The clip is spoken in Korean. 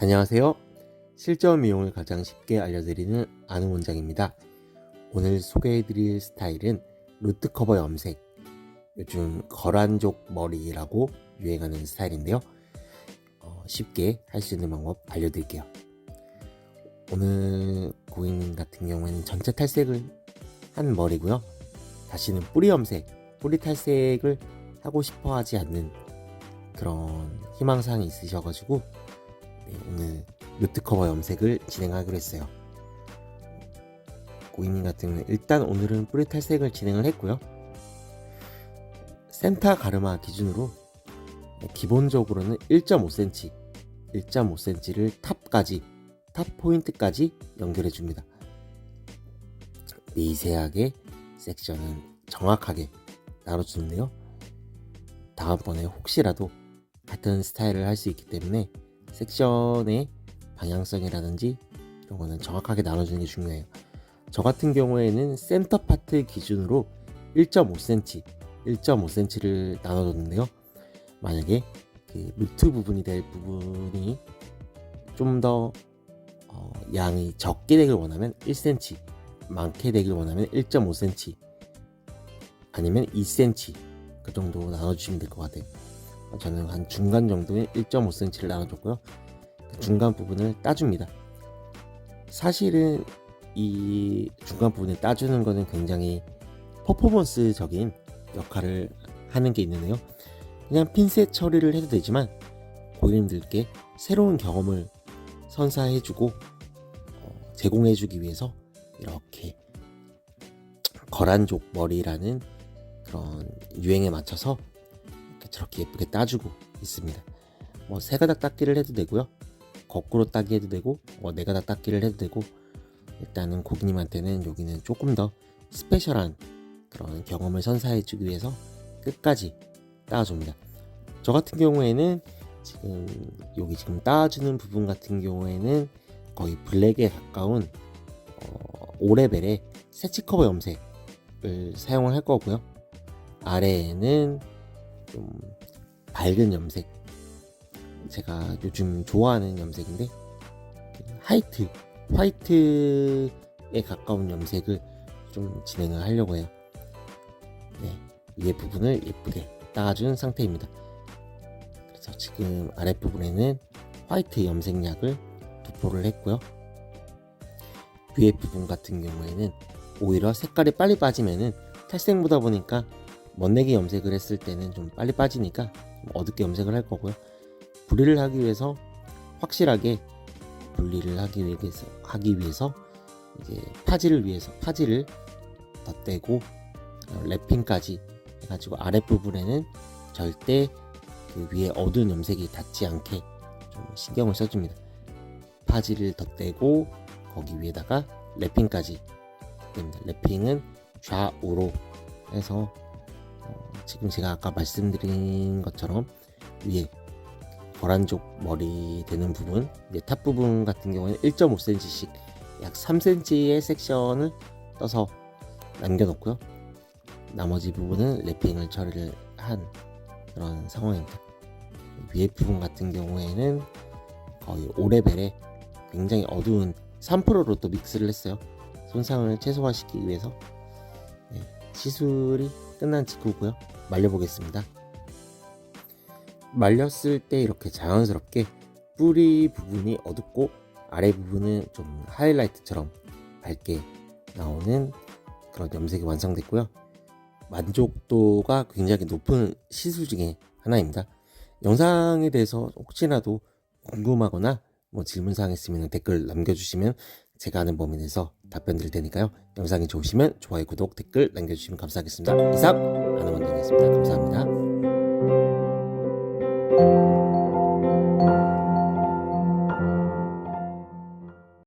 안녕하세요. 실전 미용을 가장 쉽게 알려드리는 아는 원장입니다. 오늘 소개해드릴 스타일은 루트 커버 염색. 요즘 거란족 머리라고 유행하는 스타일인데요. 어, 쉽게 할 수 있는 방법 알려드릴게요. 오늘 고객님 같은 경우에는 전체 탈색을 한 머리고요. 다시는 뿌리 염색, 뿌리 탈색을 하고 싶어 하지 않는 그런 희망사항이 있으셔가지고 네, 오늘 루트 커버 염색을 진행하기로 했어요. 고객님 같은 경우는 일단 오늘은 뿌리 탈색을 진행을 했고요. 센터 가르마 기준으로 네, 기본적으로는 1.5cm, 1.5cm를 탑까지, 탑 포인트까지 연결해 줍니다. 미세하게 섹션은 정확하게 나눠주는데요. 다음번에 혹시라도 같은 스타일을 할 수 있기 때문에 섹션의 방향성이라든지 이런 거는 정확하게 나눠주는 게 중요해요. 저 같은 경우에는 센터 파트 기준으로 1.5cm, 1.5cm를 나눠줬는데요. 만약에 그 루트 부분이 될 부분이 좀더 어, 양이 적게 되길 원하면 1cm, 많게 되길 원하면 1.5cm, 아니면 2cm 그 정도 나눠주시면 될 것 같아요. 저는 한 중간 정도의 1.5cm를 나눠줬고요. 그 중간 부분을 따줍니다. 사실은 이 중간 부분을 따주는 것은 굉장히 퍼포먼스적인 역할을 하는 게 있는데요. 그냥 핀셋 처리를 해도 되지만 고객님들께 새로운 경험을 선사해주고 어, 제공해주기 위해서 이렇게 거란족 머리라는 그런 유행에 맞춰서 저렇게 예쁘게 따주고 있습니다. 뭐 세 가닥 닦기를 해도 되고요. 거꾸로 따기 해도 되고 뭐네 가닥 닦기를 해도 되고 일단은 고객님한테는 여기는 조금 더 스페셜한 그런 경험을 선사해주기 위해서 끝까지 따줍니다. 저 같은 경우에는 지금 여기 지금 따주는 부분 같은 경우에는 거의 블랙에 가까운 어, 5레벨의 세치 커버 염색을 사용을 할 거고요. 아래에는 좀 밝은 염색. 제가 요즘 좋아하는 염색인데 하이트 화이트에 가까운 염색을 좀 진행을 하려고 해요. 네, 위에 부분을 예쁘게 따준 상태입니다. 그래서 지금 아랫부분에는 화이트 염색약을 도포를 했고요. 위에 부분 같은 경우에는 오히려 색깔이 빨리 빠지면은 탈색 묻다 보니까 멋내기 염색을 했을 때는 좀 빨리 빠지니까 좀 어둡게 염색을 할 거고요. 분리를 하기 위해서 확실하게 분리를 하기 위해서 하기 위해서 이제 파지를 위해서 파지를 덧대고 어, 랩핑까지 해가지고 아랫부분에는 절대 그 위에 어두운 염색이 닿지 않게 좀 신경을 써줍니다. 파지를 덧대고 거기 위에다가 랩핑까지 됩니다. 랩핑은 좌우로 해서 어, 지금 제가 아까 말씀드린 것처럼 위에 거란족 머리 되는 부분, 이제 탑 부분 같은 경우는 1.5cm씩 약 3cm의 섹션을 떠서 남겨놓고요. 나머지 부분은 랩핑을 처리를 한 그런 상황입니다. 위에 부분 같은 경우에는 거의 5레벨에 굉장히 어두운 3%로 또 믹스를 했어요. 손상을 최소화시키기 위해서 네, 시술이 끝난 직후고요. 말려보겠습니다. 말렸을 때 이렇게 자연스럽게 뿌리 부분이 어둡고 아래 부분은 좀 하이라이트처럼 밝게 나오는 그런 염색이 완성됐고요. 만족도가 굉장히 높은 시술 중에 하나입니다. 영상에 대해서 혹시라도 궁금하거나 뭐 질문사항 있으면 댓글 남겨주시면 제가 아는 범위 내에서 답변 드릴 테니까요. 영상이 좋으시면 좋아요, 구독, 댓글 남겨주시면 감사하겠습니다. 이상 아는 원장이었습니다. 감사합니다.